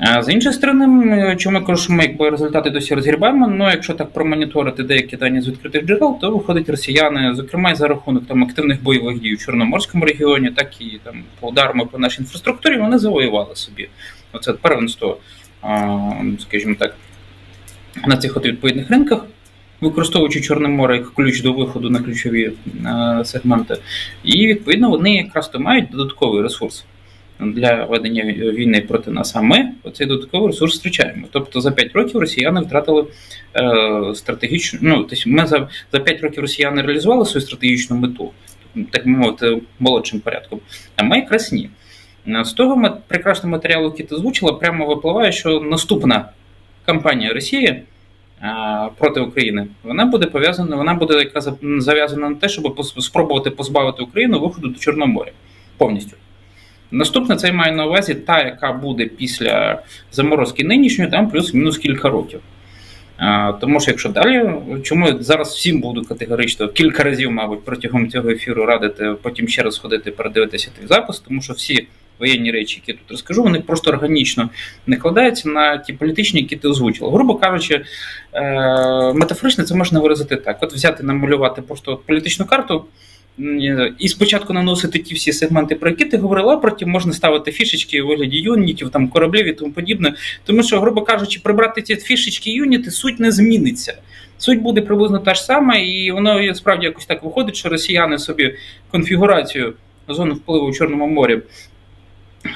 З іншої сторони, чому кажу, ми якби результати досі розгрібаємо. Ну, якщо так промоніторити деякі дані з відкритих джерел, то виходить росіяни, зокрема і за рахунок там активних бойових дій в Чорноморському регіоні, так і там по ударами по нашій інфраструктурі, вони завоювали собі. Оце первенство, скажімо так, на цих от відповідних ринках. Використовуючи Чорне море як ключ до виходу на ключові е, сегменти, і відповідно вони якраз то мають додатковий ресурс для ведення війни проти нас. А ми оцей додатковий ресурс зустрічаємо. Тобто за 5 років росіяни втратили е, стратегічну. Ну тобто ми за, за 5 років росіяни реалізували свою стратегічну мету, так би мовити, молодшим порядком. А ми якраз ні. З того прекрасного матеріалу, який ти озвучила, прямо випливає, що наступна кампанія Росії е, проти України вона буде пов'язана, вона буде якраз зав'язана на те, щоб спробувати позбавити Україну виходу до Чорного моря повністю. Наступне це я маю на увазі та, яка буде після заморозки нинішньої, там плюс-мінус кілька років. Тому що якщо далі, чому я зараз всім буду категорично кілька разів, мабуть, протягом цього ефіру радити, потім ще раз ходити, передивитися твій запис, тому що всі воєнні речі, які я тут розкажу, вони просто органічно не кладаються на ті політичні, які ти озвучила. Грубо кажучи, е, метафорично це можна виразити так: от взяти, намалювати просто політичну карту. І спочатку наносити ті всі сегменти, про які ти говорила, потім можна ставити фішечки у вигляді юнітів, там кораблів і тому подібне. Тому що, грубо кажучи, прибрати ці фішечки юніти, суть не зміниться. Суть буде приблизно та ж сама, і воно справді якось так виходить, що росіяни собі конфігурацію зони впливу у Чорному морі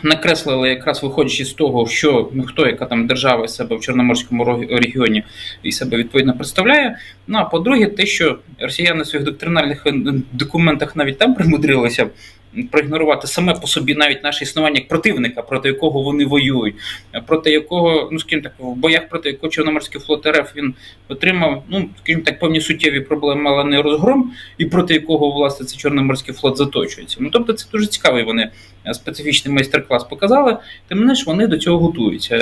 накреслили якраз виходячи з того, що ну, хто яка там держава себе в Чорноморському регіоні і себе відповідно представляє. Ну а по-друге, те, що росіяни в своїх доктринальних е, документах навіть там примудрилися проігнорувати саме по собі навіть наше існування як противника, проти якого вони воюють, проти якого, ну скажімо так, в боях проти якого Чорноморський флот РФ він отримав, ну скажімо так, певні суттєві проблеми, але не розгром, і проти якого власне цей Чорноморський флот заточується. Ну тобто це дуже цікавий вони специфічний майстер-клас показали. Тим не менш вони до цього готуються.